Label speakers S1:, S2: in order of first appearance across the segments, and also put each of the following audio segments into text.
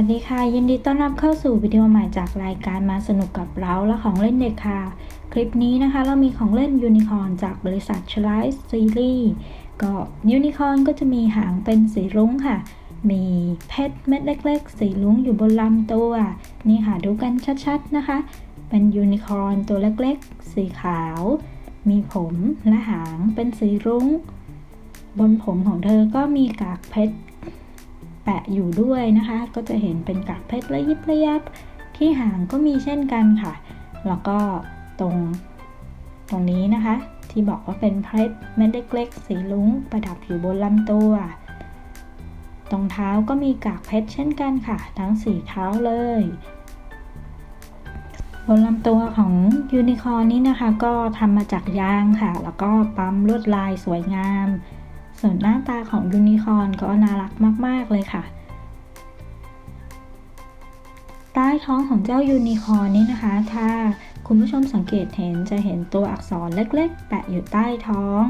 S1: วัสดีค่ะ ยินดีต้อนรับเข้าสู่วิดีโอใหม่จากรายการมาสนุกกับเราและของเล่นเด็กค่ะ คลิปนี้นะคะเรามีของเล่นยูนิคอร์นจากบริษัทช l i ส์ซีรีส์ก็ยูนิคอร์นก็จะมีหางเป็นสีรุ้งค่ะ มีเพชรเม็ดเล็ก ๆ สีรุ้งอยู่บนลำตัว นี่ค่ะดูกันชัดๆนะคะ เป็นยูนิคอร์นตัวเล็กๆ สีขาว มีผมและหางเป็นสีรุ้ง บนผมของเธอก็มีกากเพชร แปะอยู่ด้วยนะคะ ก็จะเห็นเป็นกากเพชรระยิบระยับ ที่หางก็มีเช่นกันค่ะ แล้วก็ตรงตรงนี้นะคะ ที่บอกว่าเป็นเพชรเม็ดเล็กๆสีลุ้งประดับอยู่บนลำตัว ตรงเท้าก็มีกากเพชรเช่นกันค่ะ ทั้งสี่เท้าเลยบนลำตัวของยูนิคอร์นนี้นะคะ ก็ทำมาจากยางค่ะ แล้วก็ปั๊มลวดลายสวยงาม ส่วนหน้าตาของยูนิคอร์นก็น่ารักมาก ๆ เลยค่ะ ใต้ท้องของเจ้ายูนิคอร์นนี้นะคะ ถ้าคุณผู้ชมสังเกตเห็นจะเห็นตัวอักษรเล็ก ๆ แปะอยู่ใต้ท้อง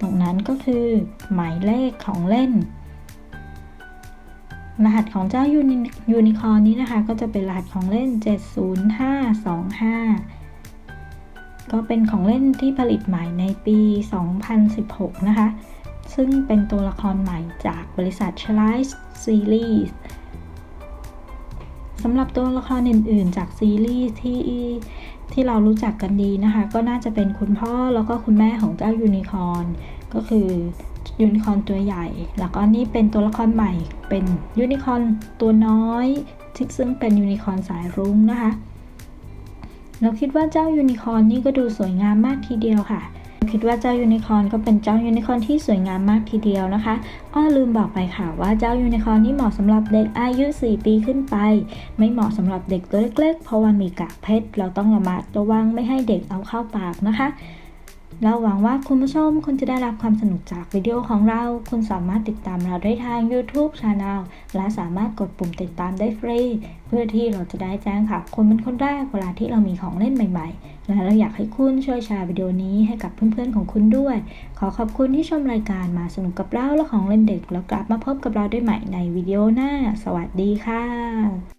S1: ตรงนั้นก็คือ หมายเลขของเล่น รหัสของเจ้ายูนิยูนิคอร์นนี้นะคะ ก็จะเป็นรหัสของเล่น 70525ก็เป็นของเล่นที่ผลิตใหม่ในปี 2016 นะคะ ซึ่งเป็นตัวละครใหม่จากบริษัท c h l i c e Series สำหรับตัวละครอื่น ๆ จากซีรีส์ที่ที่เรารู้จักกันดีนะคะ ก็น่าจะเป็นคุณพ่อแล้วก็คุณแม่ของเจ้ายูนิคอนก็คือยูนิคอนตัวใหญ่ แล้วก็นี่เป็นตัวละครใหม่ เป็นยูนิคอนตัวน้อยที่ซึ่งเป็นยูนิคอนสายรุ้งนะคะ เราคิดว่าเจ้ายูนิคอนนี่ก็ดูสวยงามมากทีเดียวค่ะ คิดว่าเจ้ายูนิคอร์นก็เป็นเจ้ายูนิคอร์นที่สวยงามมากทีเดียวนะคะ อ้อลืมบอกไปค่ะว่าเจ้ายูนิคอร์นนี่เหมาะสำหรับเด็กอายุ 4 ปีขึ้นไป ไม่เหมาะสำหรับเด็กตัวเล็กๆ เพราะว่ามีกากเพชรเราต้องระมัดระวังไม่ให้เด็กเอาเข้าปากนะคะ เราหวังว่าคุณผู้ชมคุณจะได้รับความสนุกจากวิดีโอของเรา คุณสามารถติดตามเราได้ทาง YouTube Channel และสามารถกดปุ่มติดตามได้ฟรี เพื่อที่เราจะได้แจ้งข่าวคุณเป็นคนแรกเวลาที่เรามีของเล่นใหม่ ๆ และเราอยากให้คุณช่วยแชร์วิดีโอนี้ให้กับเพื่อนๆของคุณด้วย ขอขอบคุณที่ชมรายการมาสนุกกับเราและของเล่นเด็ก แล้วกลับมาพบกับเราได้ใหม่ในวิดีโอหน้า สวัสดีค่ะ